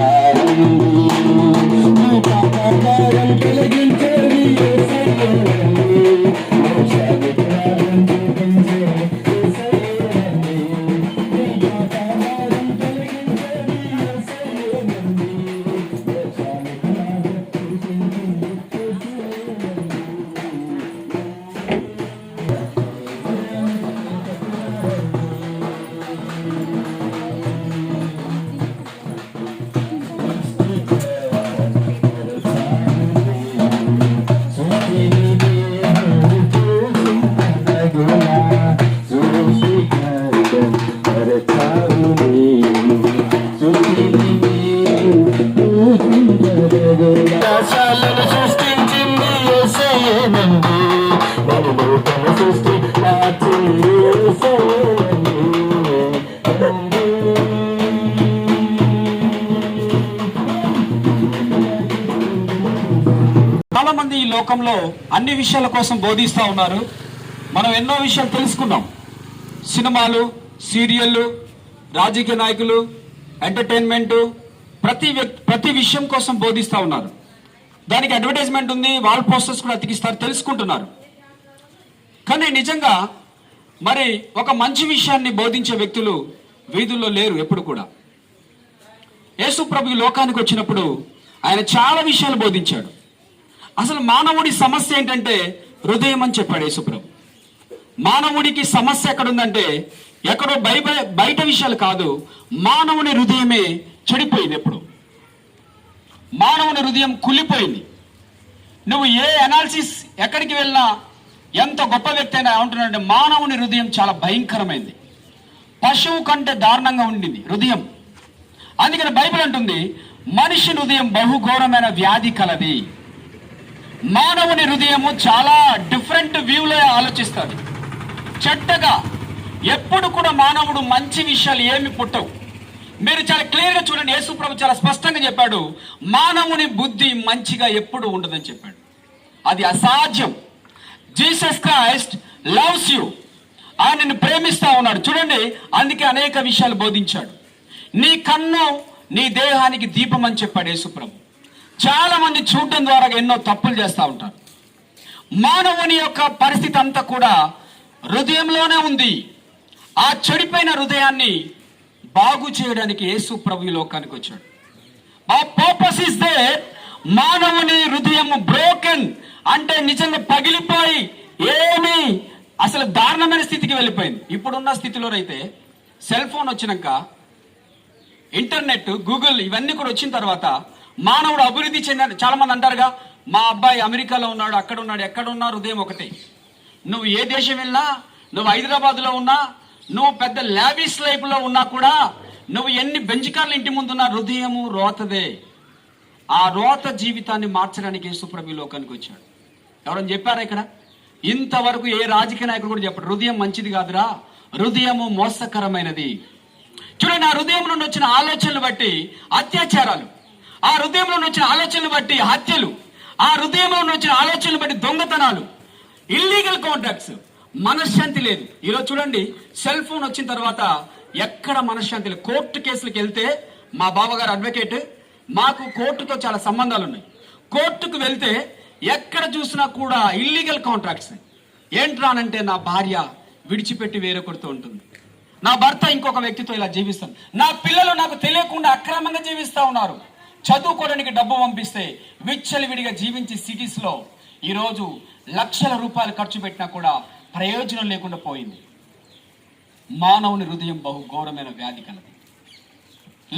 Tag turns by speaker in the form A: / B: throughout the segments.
A: Amen. లోకంలో అన్ని విషయాల కోసం బోధిస్తూ ఉన్నారు. మనం ఎన్నో విషయాలు తెలుసుకున్నాం. సినిమాలు సీరియళ్ళు రాజకీయ నాయకులు ఎంటర్టైన్మెంటు ప్రతి వ్యక్తి ప్రతి విషయం కోసం బోధిస్తూ ఉన్నారు. దానికి అడ్వర్టైజ్మెంట్ ఉంది వాల్ పోస్టర్స్ కూడా అతికిస్తారు తెలుసుకుంటున్నారు. కానీ నిజంగా మరి ఒక మంచి విషయాన్ని బోధించే వ్యక్తులు వీధుల్లో లేరు ఎప్పుడు కూడా. యేసు ప్రభు లోకానికి వచ్చినప్పుడు ఆయన చాలా విషయాలు బోధించాడు. అసలు మానవుడి సమస్య ఏంటంటే హృదయం అని చెప్పాడు యేసుప్రభు. మానవుడికి సమస్య ఎక్కడుందంటే ఎక్కడో బయట బయట విషయాలు కాదు మానవుని హృదయమే చెడిపోయింది ఎప్పుడు. మానవుని హృదయం కులిపోయింది నువ్వు ఏ అనాలిసిస్ ఎక్కడికి వెళ్ళినా ఎంత గొప్ప వ్యక్తి అయినా ఏమంటున్నాడంటే మానవుని హృదయం చాలా భయంకరమైంది. పశువు కంటే దారుణంగా ఉండింది హృదయం. అందుకని బైబిల్ అంటుంది మనిషి హృదయం బహుఘోరమైన వ్యాధి కలది. మానవుని హృదయము చాలా డిఫరెంట్ వ్యూలో ఆలోచిస్తుంది చెడ్డగా ఎప్పుడు కూడా మానవుడు మంచి విషయాలు ఏమి పుట్టవు. మీరు చాలా క్లియర్గా చూడండి యేసుప్రభు చాలా స్పష్టంగా చెప్పాడు మానవుని బుద్ధి మంచిగా ఎప్పుడు ఉండదని చెప్పాడు. అది అసాధ్యం. Jesus Christ loves you. ఆయనను ప్రేమిస్తా ఉన్నాడు. చూడండి అందుకే అనేక విషయాలు బోధించాడు. నీ కన్ను నీ దేహానికి దీపం అని చెప్పాడు యేసుప్రభు చాలా మంది చూడటం ద్వారా ఎన్నో తప్పులు చేస్తూ ఉంటారు. మానవుని యొక్క పరిస్థితి అంతా కూడా హృదయంలోనే ఉంది. ఆ చెడిపోయిన హృదయాన్ని బాగు చేయడానికి యేసు ప్రభు ఈ లోకానికి వచ్చాడు. ఆ పర్పస్ ఇస్ దే మానవుని హృదయం బ్రోకెన్ అంటే నిజంగా పగిలిపోయి ఏమి అసలు దారుణమైన స్థితికి వెళ్ళిపోయింది. ఇప్పుడున్న స్థితిలోనైతే సెల్ ఫోన్ వచ్చినాక ఇంటర్నెట్ గూగుల్ ఇవన్నీ కూడా వచ్చిన తర్వాత మానవుడు అభివృద్ధి చెందిన చాలా మంది అంటారుగా మా అబ్బాయి అమెరికాలో ఉన్నాడు అక్కడ ఉన్నాడు ఎక్కడ ఉన్నా హృదయం ఒకటి. నువ్వు ఏ దేశం వెళ్ళినా నువ్వు హైదరాబాద్లో ఉన్నా నువ్వు పెద్ద లావిస్ లైఫ్లో ఉన్నా కూడా నువ్వు ఎన్ని బెంజికార్లు ఇంటి ముందున్నా హృదయము రోతదే. ఆ రోత జీవితాన్ని మార్చడానికి యేసుప్రభు లోకానికి వచ్చాడు. ఎవరని చెప్పారా ఇక్కడ? ఇంతవరకు ఏ రాజకీయ నాయకుడు కూడా చెప్పాడు. హృదయం మంచిది కాదురా హృదయము మోసకరమైనది. చూడండి ఆ హృదయం నుండి వచ్చిన ఆలోచనలు బట్టి అత్యాచారాలు. ఆ హృదయంలో వచ్చిన ఆలోచనలు బట్టి హత్యలు ఆ హృదయంలో వచ్చిన ఆలోచనలు బట్టి దొంగతనాలు ఇల్లీగల్ కాంట్రాక్ట్స్ మనశ్శాంతి లేదు. ఈరోజు చూడండి సెల్ ఫోన్ వచ్చిన తర్వాత ఎక్కడ మనశ్శాంతి లేదు. కోర్టు కేసులకు వెళ్తే మా బావగారు అడ్వకేట్ మాకు కోర్టుతో చాలా సంబంధాలు ఉన్నాయి. కోర్టుకు వెళ్తే ఎక్కడ చూసినా కూడా ఇల్లీగల్ కాంట్రాక్ట్స్ ఏంట్రానంటే నా భార్య విడిచిపెట్టి వేరొకరితో ఉంటుంది. నా భర్త ఇంకొక వ్యక్తితో ఇలా జీవిస్తాను. నా పిల్లలు నాకు తెలియకుండా అక్రమంగా జీవిస్తూ ఉన్నారు. చదువుకోవడానికి డబ్బు పంపిస్తే విచ్చలవిడిగా జీవించే సిటీస్లో ఈరోజు లక్షల రూపాయలు ఖర్చు పెట్టినా కూడా ప్రయోజనం లేకుండా పోయింది. మానవుని హృదయం బహు ఘోరమైన వ్యాధి కలది.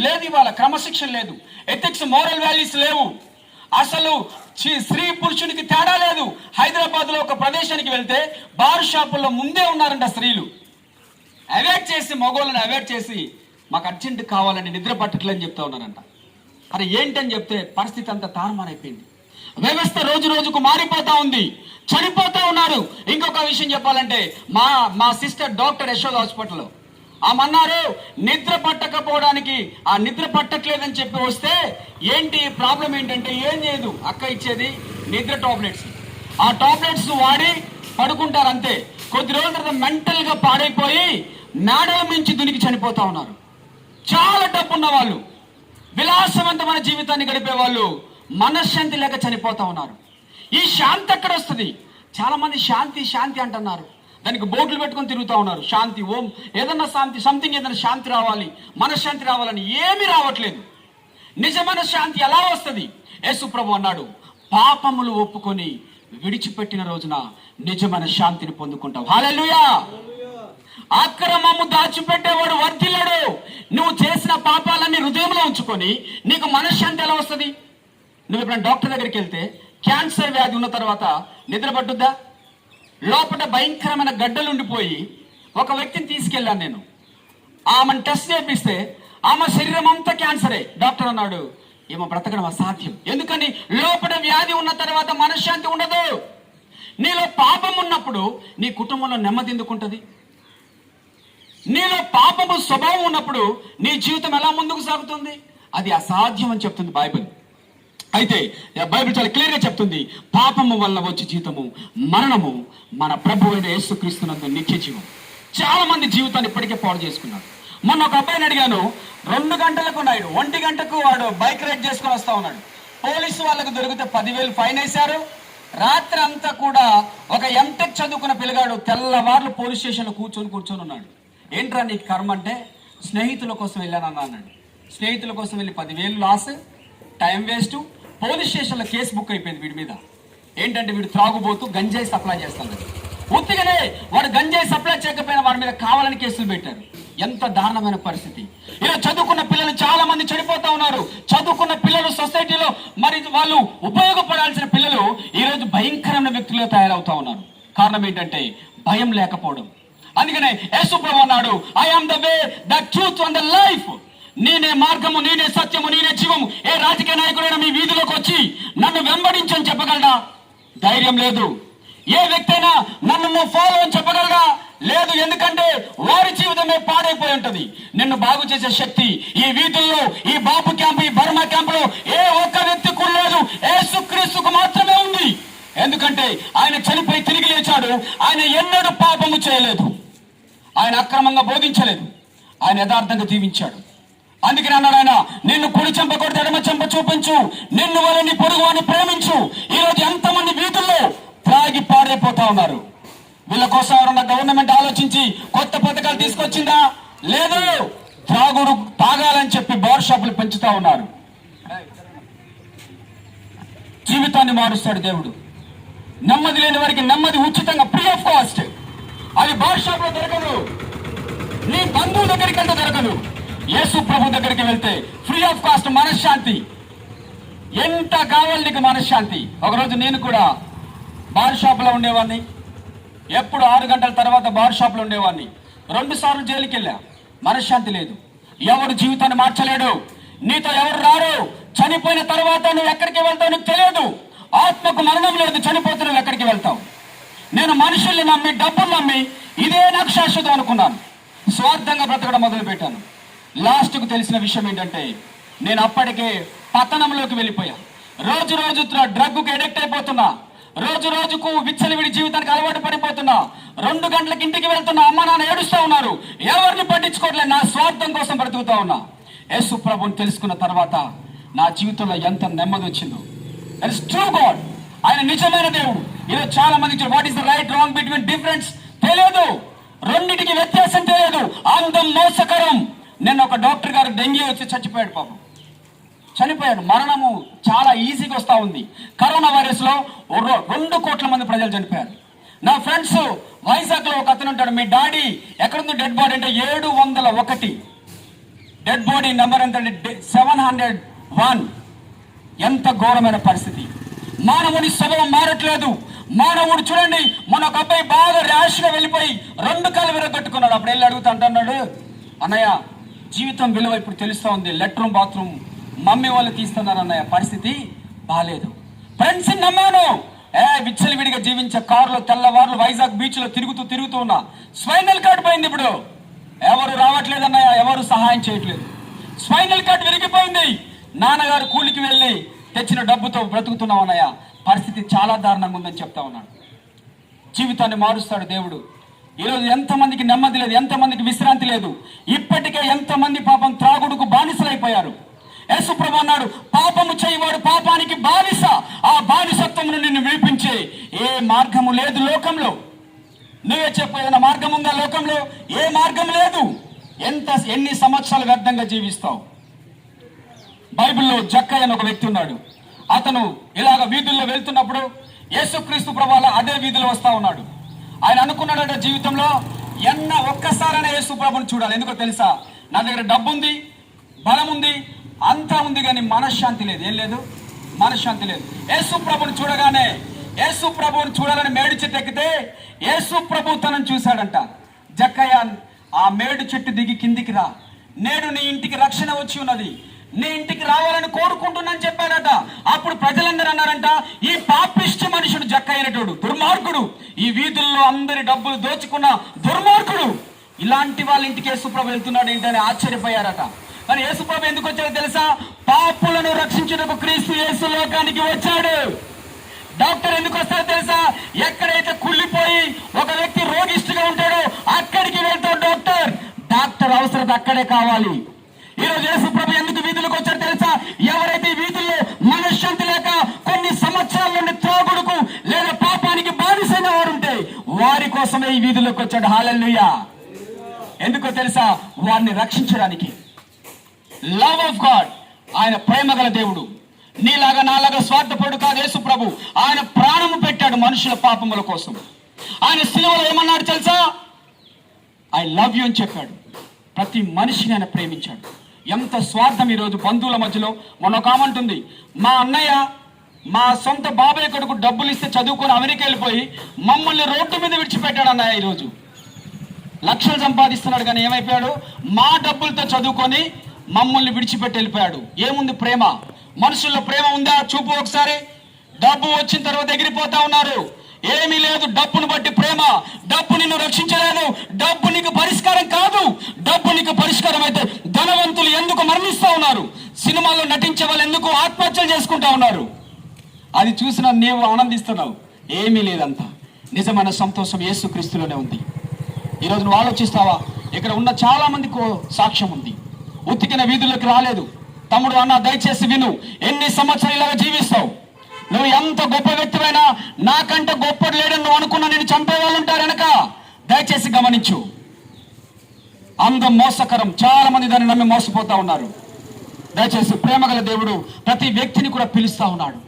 A: లేదు ఇవాళ క్రమశిక్షణ లేదు. ఎథిక్స్ మోరల్ వాల్యూస్ లేవు. అసలు స్త్రీ పురుషునికి తేడా లేదు. హైదరాబాద్లో ఒక ప్రదేశానికి వెళ్తే బార్ షాపుల్లో ముందే ఉన్నారంట స్త్రీలు. అవాయిడ్ చేసి మగోళ్ళని అవాయిడ్ చేసి మాకు అర్జెంట్ కావాలని నిద్ర పట్టట్లేని చెప్తా ఉన్నారంట. అరే ఏంటని చెప్తే పరిస్థితి అంతా తారుమారైపోయింది. వ్యవస్థ రోజు రోజుకు మారిపోతా ఉంది. చనిపోతూ ఉన్నారు. ఇంకొక విషయం చెప్పాలంటే మా మా సిస్టర్ డాక్టర్ యశోద్ హాస్పిటల్లో. ఆమె అన్నారు నిద్ర పట్టకపోవడానికి ఆ నిద్ర పట్టట్లేదని చెప్పి వస్తే ఏంటి ప్రాబ్లం ఏంటంటే ఏం చేయదు అక్క ఇచ్చేది నిద్ర టాబ్లెట్స్. ఆ టాబ్లెట్స్ వాడి పడుకుంటారు అంతే. కొద్ది రోజుల తర్వాత మెంటల్గా పాడైపోయి మేడల మించి దునికి చనిపోతా ఉన్నారు. చాలా డబ్బు ఉన్న వాళ్ళు. విలాసవంతమైన జీవితాన్ని గడిపే వాళ్ళు మనశ్శాంతి లేక చనిపోతా ఉన్నారు. ఈ శాంతి ఎక్కడ వస్తుంది? చాలా మంది శాంతి శాంతి అంటున్నారు. దానికి బోట్లు పెట్టుకొని తిరుగుతూ ఉన్నారు. శాంతి ఓం ఏదన్నా శాంతి సంథింగ్ ఏదైనా శాంతి రావాలి మనశ్శాంతి రావాలని ఏమీ రావట్లేదు. నిజమైన శాంతి ఎలా వస్తుంది? యేసుప్రభు అన్నాడు పాపములు ఒప్పుకొని విడిచిపెట్టిన రోజున నిజమైన శాంతిని పొందుకుంటావు. హాలెలుయా అక్రమము దాచిపెట్టేవాడు వర్ధిల్లడు. నువ్వు చేసిన పాపాలన్నీ హృదయంలో ఉంచుకొని నీకు మనశ్శాంతి ఎలా వస్తుంది? నువ్వు ఎప్పుడైనా డాక్టర్ దగ్గరికి వెళ్తే క్యాన్సర్ వ్యాధి ఉన్న తర్వాత నిద్ర పట్టుద్దా? లోపల భయంకరమైన గడ్డలు ఉండిపోయి ఒక వ్యక్తిని తీసుకెళ్ళాను నేను. ఆమెను టెస్ట్ చేపిస్తే ఆమె శరీరం అంతా క్యాన్సరే. డాక్టర్ అన్నాడు ఏమో బ్రతకడం అసాధ్యం ఎందుకని? లోపల వ్యాధి ఉన్న తర్వాత మనశ్శాంతి ఉండదు. నీలో పాపం ఉన్నప్పుడు నీ కుటుంబంలో నెమ్మది ఎందుకుంటుంది నీలో పాపము స్వభావం ఉన్నప్పుడు నీ జీవితం ఎలా ముందుకు సాగుతుంది? అది అసాధ్యం అని చెప్తుంది బైబిల్. అయితే బైబిల్ చాలా క్లియర్గా చెప్తుంది పాపము వల్ల వచ్చే జీవితము మరణము మన ప్రభు అయిన యేసుక్రీస్తునందు నిత్య జీవం. చాలా మంది జీవితాన్ని ఇప్పటికే పాడు చేసుకున్నారు. మొన్న ఒక అబ్బాయిని అడిగాను రెండు గంటలకు నాయుడు ఒంటి గంటకు వాడు బైక్ రైడ్ చేసుకొని వస్తా ఉన్నాడు. పోలీసు వాళ్ళకు దొరికితే పదివేలు ఫైన్ వేశారు. రాత్రి అంతా కూడా ఒక ఎంటెక్ చదువుకున్న పిల్లగాడు తెల్లవార్లు పోలీస్ స్టేషన్లో కూర్చొని కూర్చొని ఉన్నాడు. ఏంట్రా నీకు కర్మ అంటే స్నేహితుల కోసం వెళ్ళాను అన్నాడు. స్నేహితుల కోసం వెళ్ళి పదివేలు లాస్ టైం వేస్ట్ పోలీస్ స్టేషన్లో కేసు బుక్ అయిపోయింది వీడి మీద. ఏంటంటే వీడు త్రాగుబోతూ గంజాయి సప్లై చేస్తాడు. ఉత్తిగానే వాడు గంజాయి సప్లై చేయకపోయినా వాడి మీద కావాలని కేసులు పెట్టారు. ఎంత దారుణమైన పరిస్థితి. ఇలా చదువుకున్న పిల్లలు చాలా మంది చెడిపోతా ఉన్నారు. చదువుకున్న పిల్లలు సొసైటీలో మరి వాళ్ళు ఉపయోగపడాల్సిన పిల్లలు ఈరోజు భయంకరమైన వ్యక్తులుగా తయారవుతా ఉన్నారు. కారణం ఏంటంటే భయం లేకపోవడం. అందుకనే యేసుప్రభు అన్నాడు I am the way the truth and the life నేనే మార్గము నేనే సత్యము నేనే జీవము. ఏ రాజకీయ నాయకుడైనా మీ వీధిలోకి వచ్చి నన్ను వెంబడించని చెప్పగలడా? ధైర్యం లేదు. ఏ వ్యక్తి అయినా నన్ను నువ్వు ఫాలో అని చెప్పగలరా లేదు ఎందుకంటే వారి జీవితమే పాడైపోయి ఉంటది. నిన్ను బాగు చేసే శక్తి ఈ వీధుల్లో ఈ బాబు క్యాంప్ ఈ బర్మా క్యాంపులో ఏ ఒక్క వ్యక్తి కూడా లేదు యేసుక్రీస్తుకు మాత్రమే ఉంది. ఎందుకంటే ఆయన చనిపోయి తిరిగి లేచాడు. ఆయన ఎన్నడూ పాపము చేయలేదు. ఆయన అక్రమంగా బోధించలేదు. ఆయన యథార్థంగా జీవించాడు. అందుకని అన్నాడు ఆయన నిన్ను కుడి చెంప కొడితే ఎడమ చెంప చూపించు. నిన్ను వాళ్ళని పొరుగు అని ప్రేమించు. ఈరోజు ఎంతమంది వీధుల్లో త్రాగి పాడైపోతా ఉన్నారు. వీళ్ళ కోసం ఎవరన్నా గవర్నమెంట్ ఆలోచించి కొత్త పథకాలు తీసుకొచ్చిందా? లేదు. త్రాగుడు తాగాలని చెప్పి బార్ షాపులు పెంచుతా ఉన్నారు. జీవితాన్ని మారుస్తాడు దేవుడు. నెమ్మది లేని వారికి నెమ్మది ఉచితంగా ఫ్రీ ఆఫ్ కాస్ట్ అది బార్ షాప్లో దొరకదు. నీ బంధువు దగ్గరికి వెళ్తే దొరకదు. యేసు ప్రభు దగ్గరికి వెళ్తే ఫ్రీ ఆఫ్ కాస్ట్ మనశ్శాంతి. ఎంత కావాలి నీకు మనశ్శాంతి? ఒకరోజు నేను కూడా బార్ షాప్లో ఉండేవాడిని ఎప్పుడు ఆరు గంటల తర్వాత బార్ షాప్లో ఉండేవాడిని రెండు సార్లు జైలుకి వెళ్ళా. మనశ్శాంతి లేదు. ఎవరు జీవితాన్ని మార్చలేడు. నీతో ఎవరు రారు? చనిపోయిన తర్వాత నువ్వు ఎక్కడికి వెళ్తావు నీకు తెలియదు. ఆత్మకు మరణం లేదు చనిపోతే ఎక్కడికి వెళ్తావు? నేను మనుషుల్ని నమ్మి డబ్బులు నమ్మి ఇదే నాకు శాశ్వతం అనుకున్నాను. స్వార్థంగా బ్రతకడం మొదలు పెట్టాను లాస్ట్కు తెలిసిన విషయం ఏంటంటే నేను అప్పటికే పతనంలోకి వెళ్ళిపోయా. రోజు రోజు డ్రగ్కు ఎడిక్ట్ అయిపోతున్నా. రోజు రోజుకు విచ్చలవిడి జీవితానికి అలవాటు పడిపోతున్నా. రెండు గంటలకు ఇంటికి వెళ్తున్నా అమ్మ నాన్న ఏడుస్తూ ఉన్నారు. ఎవరిని పట్టించుకోవట్లేదు. నా స్వార్థం కోసం బ్రతుకుతా ఉన్నా. యేసు ప్రభుని తెలుసుకున్న తర్వాత నా జీవితంలో ఎంత నెమ్మది వచ్చిందో. అండ్ ట్రూ గాడ్ ఆయన నిజమైన దేవుడు. ఈరోజు చాలా మంది what is the right wrong between difference తెలియదు. రెండింటికి వ్యత్యాసం తెలియదు. అందం మోసకరం. నిన్న ఒక డాక్టర్ గారు డెంగ్యూ వచ్చి చచ్చిపోయాడు పాపం. చనిపోయాడు. మరణము చాలా ఈజీగా వస్తూ ఉంది. కరోనా వైరస్లో రెండు కోట్ల మంది ప్రజలు చనిపోయారు. నా ఫ్రెండ్స్ వైజాగ్లో ఒక అతను ఉంటాడు. మీ డాడీ ఎక్కడుంది? డెడ్ బాడీ అంటే ఏడు వందల ఒకటి. డెడ్ బాడీ నెంబర్ ఎంత సెవెన్ హండ్రెడ్ వన్. ఎంత ఘోరమైన పరిస్థితి. మానవుని స్వభావం మారట్లేదు. మానవుడు చూడండి మన ఒక అబ్బాయి బాగా ర్యాష్గా వెళ్ళిపోయి రెండు కాలు విరగొట్టుకున్నాడు అప్పుడు వెళ్ళి అడుగుతా అంటున్నాడు అన్నయ్య జీవితం విలువ ఇప్పుడు తెలుస్తూ ఉంది. లెట్రూమ్ బాత్రూమ్ మమ్మీ వాళ్ళు తీస్తున్నారు అన్నయ్య. పరిస్థితి బాగాలేదు ఫ్రెండ్స్ నమ్మాను. ఏ విచ్చలు విడిగా జీవించే కారులో తెల్లవారులు వైజాగ్ బీచ్లో తిరుగుతూ తిరుగుతూ ఉన్నా. స్పైనల్ కార్డ్ పోయింది ఇప్పుడు. ఎవరు రావట్లేదు అన్నయ్య ఎవరు సహాయం చేయట్లేదు. స్పైనల్ కార్డ్ విరిగిపోయింది. నాన్నగారు కూలికి వెళ్ళి తెచ్చిన డబ్బుతో బ్రతుకుతున్నాం అన్నయ్య. పరిస్థితి చాలా దారుణంగా ఉందని చెప్తా ఉన్నాడు. జీవితాన్ని మారుస్తాడు దేవుడు. ఈరోజు ఎంతమందికి నెమ్మది లేదు ఎంతమందికి విశ్రాంతి లేదు. ఇప్పటికే ఎంతమంది పాపం త్రాగుడుకు బానిసలైపోయారు. యేసుప్రభు అన్నాడు పాపము చేయవాడు పాపానికి బానిస. ఆ బానిసత్వమును నిన్ను విడిపించే ఏ మార్గము లేదు లోకంలో. నువ్వే చెప్పు ఏదైనా మార్గం ఉందా లోకంలో? ఏ మార్గం లేదు. ఎంత ఎన్ని సంవత్సరాలు వ్యర్థంగా జీవిస్తావు? బైబిల్లో జక్కయ్య అని ఒక వ్యక్తి ఉన్నాడు. అతను ఇలాగ వీధుల్లో వెళ్తున్నప్పుడు యేసుక్రీస్తు ప్రభావ అదే వీధిలో వస్తా ఉన్నాడు. ఆయన అనుకున్నాడట జీవితంలో ఎన్న ఒక్కసారైనా యేసు ప్రభుని చూడాలి. ఎందుకో తెలుసా? నా దగ్గర డబ్బు ఉంది బలం ఉంది అంతా ఉంది కానీ మనశ్శాంతి లేదు. ఏం లేదు? మనశ్శాంతి లేదు. యేసు ప్రభుని చూడగానే యేసు ప్రభుని చూడాలని మేడి చెట్టు ఎక్కితే యేసు ప్రభు తనను చూశాడంట. జక్కయ్య ఆ మేడు చెట్టు దిగి కిందికి రా. నేడు నీ ఇంటికి రక్షణ వచ్చి ఉన్నది. నీ ఇంటికి రావాలని కోరుకుంటున్నాను చెప్పాడట. అప్పుడు ప్రజలందరూ అన్నారంట ఈ పాపిష్టి మనుషుడు జక్క అయినటోడు దుర్మార్గుడు. ఈ వీధుల్లో అందరి డబ్బులు దోచుకున్న దుర్మార్గుడు. ఇలాంటి వాళ్ళ ఇంటికి యేసుప్రభు వెళ్తున్నాడు ఏంటని ఆశ్చర్యపోయారట. కానీ యేసుప్రభు ఎందుకు వచ్చాడో తెలుసా? పాపులను రక్షించుటకు క్రీస్తు యేసు లోకానికి వచ్చాడు. డాక్టర్ ఎందుకు వస్తాడో తెలుసా? ఎక్కడైతే కుళ్ళిపోయి ఒక వ్యక్తి రోగిష్టిగా ఉంటాడో అక్కడికి వెళ్తాడు డాక్టర్. డాక్టర్ అవసరం అక్కడే కావాలి. ఈరోజు యేసు ప్రభు ఎందుకు వీధులకు వచ్చారు తెలుసా? ఎవరైతే వీధుల్లో మనశ్శాంతి లేక కొన్ని సంవత్సరాల నుండి త్రాగుడుకు లేదా పాపానికి బానిసైన వారు ఉంటే వారి కోసమే ఈ వీధులకు వచ్చాడు. హాలల్లుయా. ఎందుకో తెలుసా? వారిని రక్షించడానికి. లవ్ ఆఫ్ గాడ్ ఆయన ప్రేమ గల దేవుడు. నీలాగా నాలాగా స్వార్థపడు కాదు యేసు ప్రభు. ఆయన ప్రాణము పెట్టాడు మనుషుల పాపముల కోసం. ఆయన సిలువలో ఏమన్నాడు తెలుసా? ఐ లవ్ యూ అని చెప్పాడు. ప్రతి మనిషిని ఆయన ప్రేమించాడు. ఎంత స్వార్థం ఈరోజు బంధువుల మధ్యలో? మొన్న కామంటుంది మా అన్నయ్య మా సొంత బాబాయ్ కొడుకు డబ్బులు ఇస్తే చదువుకొని అమెరికా వెళ్ళిపోయి మమ్మల్ని రోడ్డు మీద విడిచిపెట్టాడు అన్నయ్య ఈరోజు లక్షలు సంపాదిస్తున్నాడు కానీ ఏమైపోయాడు? మా డబ్బులతో చదువుకొని మమ్మల్ని విడిచిపెట్టి వెళ్ళిపోయాడు. ఏముంది ప్రేమ? మనుషుల్లో ప్రేమ ఉందా? చూపు ఒకసారి. డబ్బు వచ్చిన తర్వాత ఎగిరిపోతా ఉన్నారు. ఏమీ లేదు డబ్బును బట్టి ప్రేమ. డబ్బు నిన్ను రక్షించలేదు. డబ్బు నీకు పరిష్కారం కాదు. డబ్బు నీకు పరిష్కారం అయితే ధనవంతులు ఎందుకు మరణిస్తా ఉన్నారు? సినిమాల్లో నటించే వాళ్ళు ఎందుకు ఆత్మహత్యలు చేసుకుంటా ఉన్నారు? అది చూసిన నీవు ఆనందిస్తున్నావు. ఏమీ లేదంతా. నిజమైన సంతోషం యేసుక్రీస్తులోనే ఉంది. ఈరోజు నువ్వు ఆలోచిస్తావా? ఇక్కడ ఉన్న చాలా మందికి సాక్ష్యం ఉంది. ఉతికిన వీధుల్లోకి రాలేదు. తమ్ముడు అన్న దయచేసి విను. ఎన్ని సంవత్సరాలు ఇలాగ జీవిస్తావు? నువ్వు ఎంత గొప్ప వ్యక్తివైనా నాకంటే గొప్ప లేడని నువ్వు అనుకున్నా నేను చంపే వాళ్ళు ఉంటారు వెనక. దయచేసి గమనించు. అందం మోసకరం. చాలా మంది దాన్ని నమ్మి మోసపోతా ఉన్నారు. దయచేసి ప్రేమగల దేవుడు ప్రతి వ్యక్తిని కూడా పిలుస్తా ఉన్నాడు.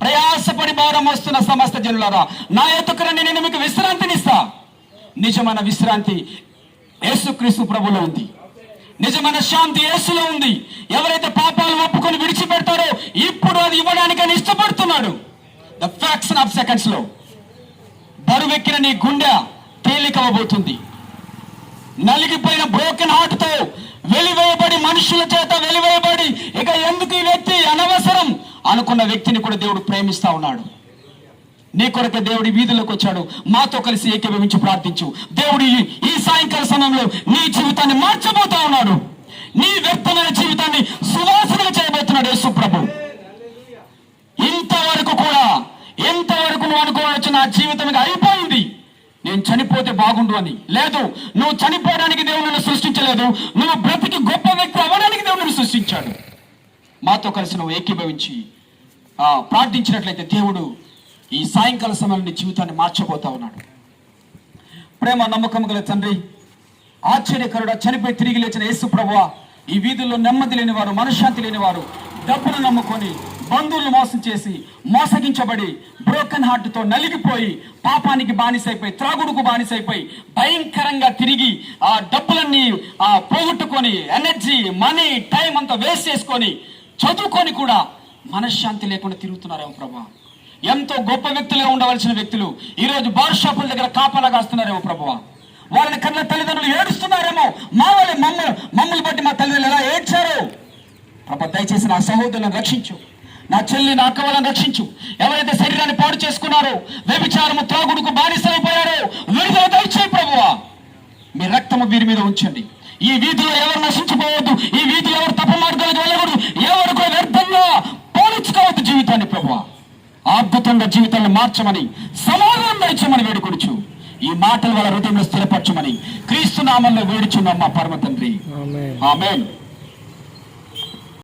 A: ప్రయాసపడి భారం వస్తున్న సమస్త జనులారా నా ఎత్తుకురని నేను మీకు విశ్రాంతినిస్తా నిజమైన విశ్రాంతి యేసుక్రీస్తు ప్రభులో ఉంది. నిజమైన శాంతి యేసులో ఉంది. ఎవరైతే పాపాలు ఒప్పుకొని విడిచిపెడతారో ఇప్పుడు అది ఇవ్వడానికి అని ఇష్టపడుతున్నాడు. ద ఫ్యాక్షన్ ఆఫ్ సెకండ్స్లో బరువెక్కిన నీ గుండె తేలికవబోతుంది నలిగిపోయిన బ్రోకెన్ హార్ట్తో వెలివేయబడి మనుషుల చేత వెలివేయబడి ఇక ఎందుకు ఈ వ్యక్తి అనవసరం అనుకున్న వ్యక్తిని కూడా దేవుడు ప్రేమిస్తా ఉన్నాడు. నీ కొరకు దేవుడి వీధులకు వచ్చాడు. మాతో కలిసి ఏకీభవించి ప్రార్థించు. దేవుడు ఈ- సాయంకాల సమయంలో నీ జీవితాన్ని మార్చబోతా ఉన్నాడు. నీ వ్యక్తమైన జీవితాన్ని సువాసనగా చేయబోతున్నాడు యేసు ప్రభు. ఇంతవరకు కూడా ఎంతవరకు నువ్వు అనుకోవచ్చు నా జీవితం అయిపోయింది. నేను చనిపోతే బాగుండు అని. లేదు నువ్వు చనిపోవడానికి దేవుడు సృష్టించలేదు. నువ్వు బ్రతికి గొప్ప వ్యక్తి అవ్వడానికి దేవుడు సృష్టించాడు. మాతో కలిసి నువ్వు ఏకీభవించి ఆ, ప్రార్థించినట్లయితే దేవుడు ఈ సాయంకాల సమయంలో జీవితాన్ని మార్చబోతా ఉన్నాడు. ప్రేమ నమ్మకం గల తండ్రి ఆశ్చర్యకరుడ చనిపోయి తిరిగి లేచిన యేసు ప్రభువా ఈ వీధుల్లో నెమ్మది లేని వారు మనశ్శాంతి లేని డబ్బులు డబ్బును నమ్ముకొని బంధువులు మోసం చేసి మోసగించబడి బ్రోకన్ హార్ట్తో నలిగిపోయి పాపానికి బానిసైపోయి త్రాగుడుకు బానిసైపోయి భయంకరంగా తిరిగి ఆ డబ్బులన్నీ ఆ పోగొట్టుకొని ఎనర్జీ మనీ టైం అంతా వేస్ట్ చేసుకొని చదువుకొని కూడా మనశ్శాంతి లేకుండా తిరుగుతున్నారేమో ప్రభా. ఎంతో గొప్ప వ్యక్తులే ఉండవలసిన వ్యక్తులు ఈరోజు బార్ షాపుల దగ్గర కాపలా కాస్తున్నారేమో ప్రభువా వాళ్ళని కన్న తల్లిదండ్రులు ఏడుస్తున్నారేమో. మా వాళ్ళ మమ్మ మమ్మల్ని బట్టి మా తల్లిదండ్రులు ఎలా ఏడ్చారు? ప్రభా దయచేసి నా సహోదరులను రక్షించు. నా చెల్లి నా అక్క వాళ్ళని రక్షించు. ఎవరైతే శరీరాన్ని పాడు చేసుకున్నారో వ్యభిచారము త్రాగుడుకు బానిసైపోయారో విడుదల దయచేయి ప్రభువా. మీ రక్తము వీరి మీద ఉంచండి. ఈ వీధిలో ఎవరు నశించిపోవద్దు ఈ వీధిలో ఎవరు తప్ప మార్గాలకు వెళ్ళకూడదు ఎవరు కూడా వ్యర్థంగా పోలించుకోవద్దు జీవితాన్ని ప్రభు అద్భుతంగా జీవితాన్ని మార్చమని సమాధానం దయచమని వేడుకొడుచు ఈ మాటల వల్ల హృదయంలో స్థిరపరచమని క్రీస్తు నామంలో వేడుచున్నాం మా పరమ తండ్రి.
B: ఆమేన్.
A: ఆమెన్.